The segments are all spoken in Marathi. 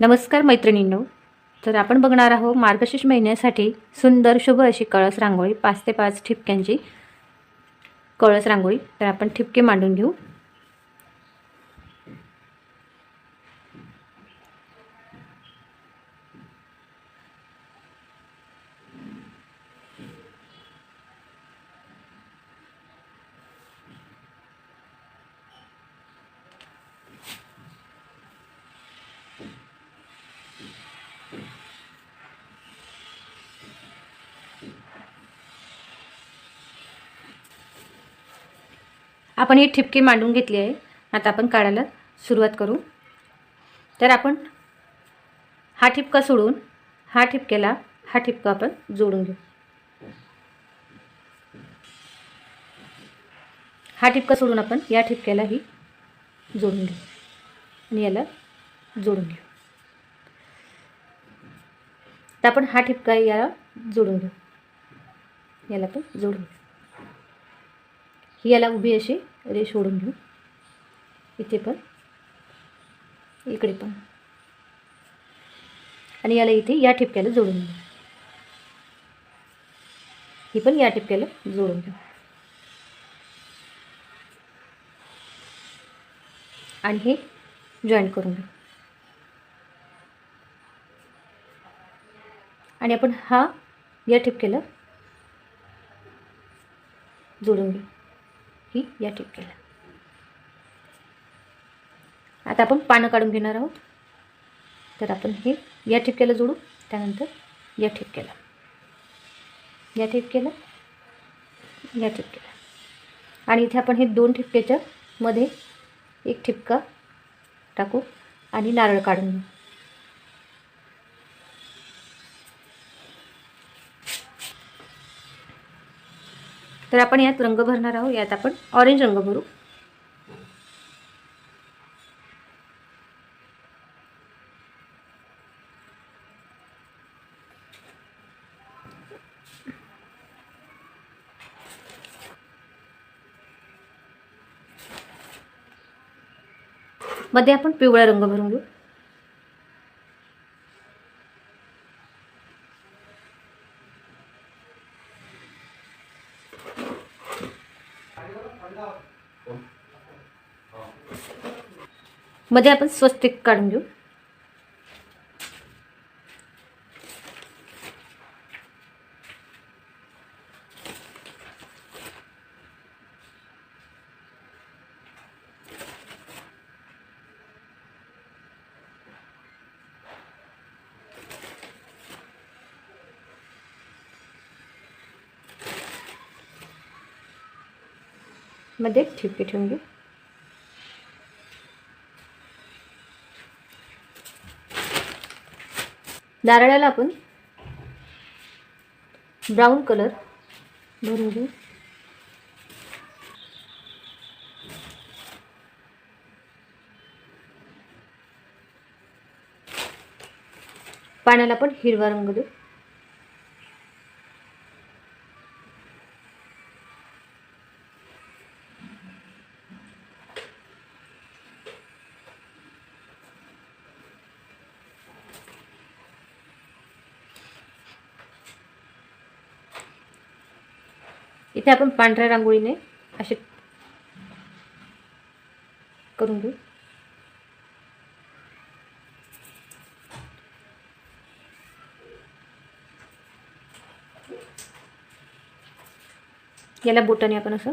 नमस्कार मैत्रिणींनो. तर आपण बघणार आहोत मार्गशीर्ष महिन्यासाठी सुंदर शुभ अशी कळस रांगोळी पाच ते पाच ठिपक्यांची कळस रांगोळी. तर आपण ठिपके मांडून घेऊ. आपण ही ठिपके मांडून घेतली आहे. आता आपण काढायला सुरुवात करू. तर आपण हा ठिपका सोडून हा ठिपक्याला हा ठिपका आपण जोडून घेऊ. हा ठिपका सोडून आपण या ठिपक्यालाही जोडून घेऊ. आणि याला जोडून घेऊ. तर आपण हा ठिपका याला जोडून घेऊ. याला पण जोडून घेऊ. ही याला उभी अशी रेष ओढून घेऊ. इथे पण. इकडे पण. आणि याला इथे या ठिपक्याला जोडून घेऊ ही पण या ठिपक्याला जोडून घेऊ आणि हे जॉईंट करून घेऊ. आणि आपण हा या ठिपक्याला जोडून घेऊ. ही या ठिपक्याला. आता आपण पानं काढून घेणार आहोत. तर आपण हे या ठिपक्याला जोडू त्यानंतर या ठिपक्याला. या ठिपक्याला या ठिपक्याला. आणि इथे आपण हे दोन ठिपक्याच्या मध्ये एक ठिपका टाकू आणि नारळ काढून घेऊ. तर आपण यात रंग भरणार आहोत. यात आपण ऑरेंज रंग भरू. मध्ये आपण पिवळा रंग भरून घेऊ. मध्ये आपण स्वस्तिक काढून घेऊ. मध्ये ठिपके ठेवून घेऊ नारळाला आपण ब्राऊन कलर भरून घेऊ. पाण्याला पण हिरवा रंग देऊ. इथे आपण पांढऱ्या रांगोळीने असे करून घेऊ. याला बोटाने आपण असं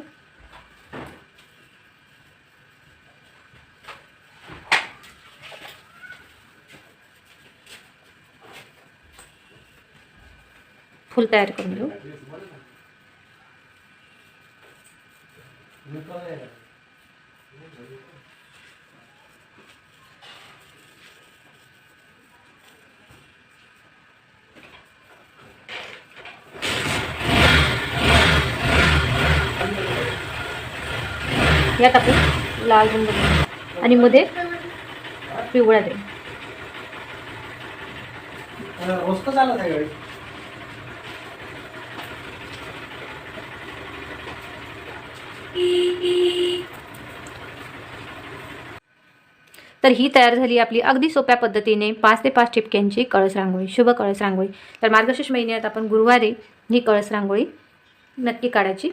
फुल तयार करून घेऊ. यात आपण लाल रंग आणि मध्ये पिवळा देऊ. तर ही तयार झाली आपली अगदी सोप्या पद्धतीने पाच ते पाच ठिपक्यांची कळस रांगोळी शुभ कळस रांगोळी. तर मार्गशीर्ष महिन्यात आपण गुरुवारी ही कळस रांगोळी नक्की काढायची.